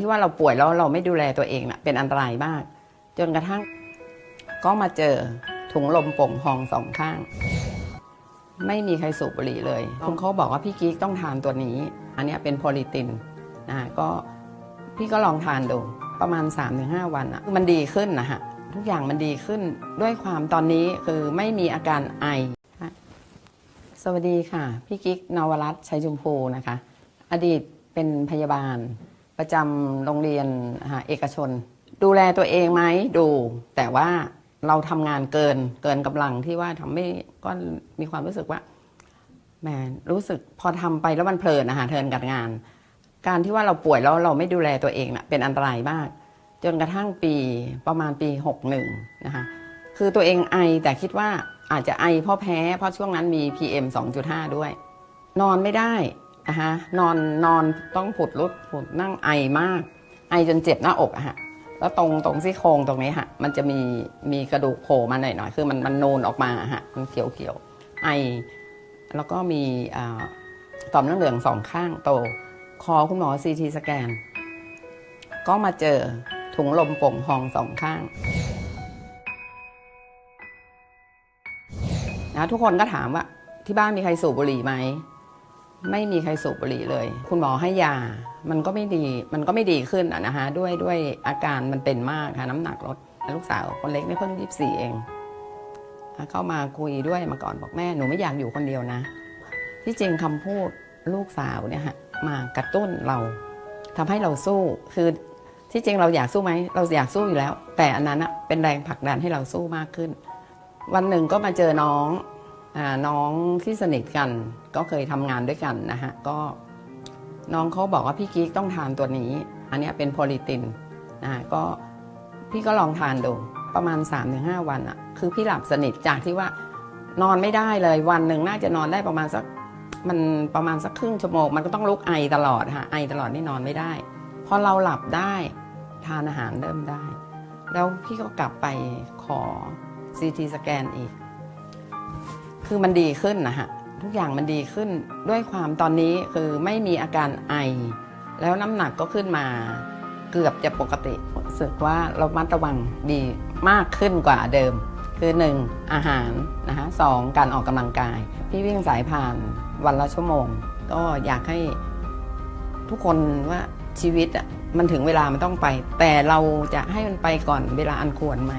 ที่ว่าเราป่วยแล้วเราไม่ดูแลตัวเองน่ะเป็นอันตรายมาก จนกระทั่งก็มาเจอถุงลมโป่งพองสองข้าง ไม่มีใครสูบบุหรี่เลยคุณเขาบอกว่าพี่กิ๊กต้องทานตัวนี้ อันนี้เป็นโพลิตินนะก็พี่ก็ลองทานดูประมาณ 3-5 วันอะมันดีขึ้นนะฮะทุกอย่างมันดีขึ้นด้วยความตอนนี้คือไม่มีอาการไอ สวัสดีค่ะ พี่กิ๊กนวรัตน์ชัยชุมพูนะคะ อดีตเป็นพยาบาล ประจำโรงเรียนอ่าเอกชน ดูแลตัวเองไหมดู แต่ว่าเราทำงานเกินเกินกำลังที่ว่าทำให้ก็มีความรู้สึกว่าแหมรู้สึกพอทำไปแล้วมันเพลินนะคะเทินกับงาน การที่ว่าเราป่วยแล้วเราไม่ดูแลตัวเองน่ะเป็นอันตรายมาก จนกระทั่งปีประมาณปี 61 นะคะคือตัวเองไอแต่คิดว่าอาจจะไอเพราะแพ้ เพราะช่วงนั้นมี PM 2.5 ด้วย นอนไม่ได้ นะคะนอนนอนต้องผุดรุดผุดนั่งไอมาก ไอจนเจ็บหน้าอกอะฮะแล้วตรงตรงซี่โครงตรงนี้ฮะมันจะมีมีกระดูกโผล่มาหน่อยหน่อยๆคือมันมันนูนออกมาฮะมันเขียวเขียวไอ แล้วก็มีต่อมน้ำเหลืองสองข้างโต คอคุณหมอซีทีสแกน ก็มาเจอถุงลมโป่งพองสองข้างนะทุกคนก็ถามว่าที่บ้านมีใครสูบบุหรี่ไหม ไม่มีใครสูบบุหรี่เลย คุณหมอให้ยา มันก็ไม่ดี มันก็ไม่ดีขึ้นอะนะคะด้วยด้วยอาการมันเป็นมากค่ะ น้ำหนักลด ลูกสาวคนเล็กนี่เพิ่งยี่สี่เอง เข้ามาคุยด้วยมาก่อนบอกแม่ หนูไม่อยากอยู่คนเดียวนะ ที่จริงคำพูดลูกสาวเนี่ยฮะ มากระตุ้นเราทำให้เราสู้ คือที่จริงเราอยากสู้ไหม เราอยากสู้อยู่แล้ว แต่อันนั้นอะเป็นแรงผลักดันให้เราสู้มากขึ้น วันหนึ่งก็มาเจอน้อง น้องที่สนิทกันก็เคยทำงานด้วยกันนะฮะก็น้องเขาบอกว่าพี่กิ๊กต้องทานตัวนี้ อันนี้เป็นโพลิตินนะะก็พี่ก็ลองทานดูประมาณ 3-5 วันอะคือพี่หลับสนิทจากที่ว่านอนไม่ได้เลยวันหนึ่งน่าจะนอนได้ประมาณสักมันประมาณสักครึ่งชั่วโมงมันก็ต้องลุกไอตลอดฮะไอตลอดนี่นอนไม่ได้พอเราหลับได้ทานอาหารเริ่มได้ แล้วพี่ก็กลับไปขอซีทีสแกนอีก คือมันดีขึ้นนะฮะทุกอย่างมันดีขึ้นด้วยความตอนนี้คือไม่มีอาการไอ แล้วน้ำหนักก็ขึ้นมาเกือบจะปกติรู้สึกว่าเรามัดระวังดีมากขึ้นกว่าเดิม คือหนึ่งอาหารนะคะสองการออกกำลังกาย พี่วิ่งสายผ่านวันละชั่วโมง ก็อยากให้ทุกคนว่าชีวิตอะมันถึงเวลามันต้องไป แต่เราจะให้มันไปก่อนเวลาอันควรไหม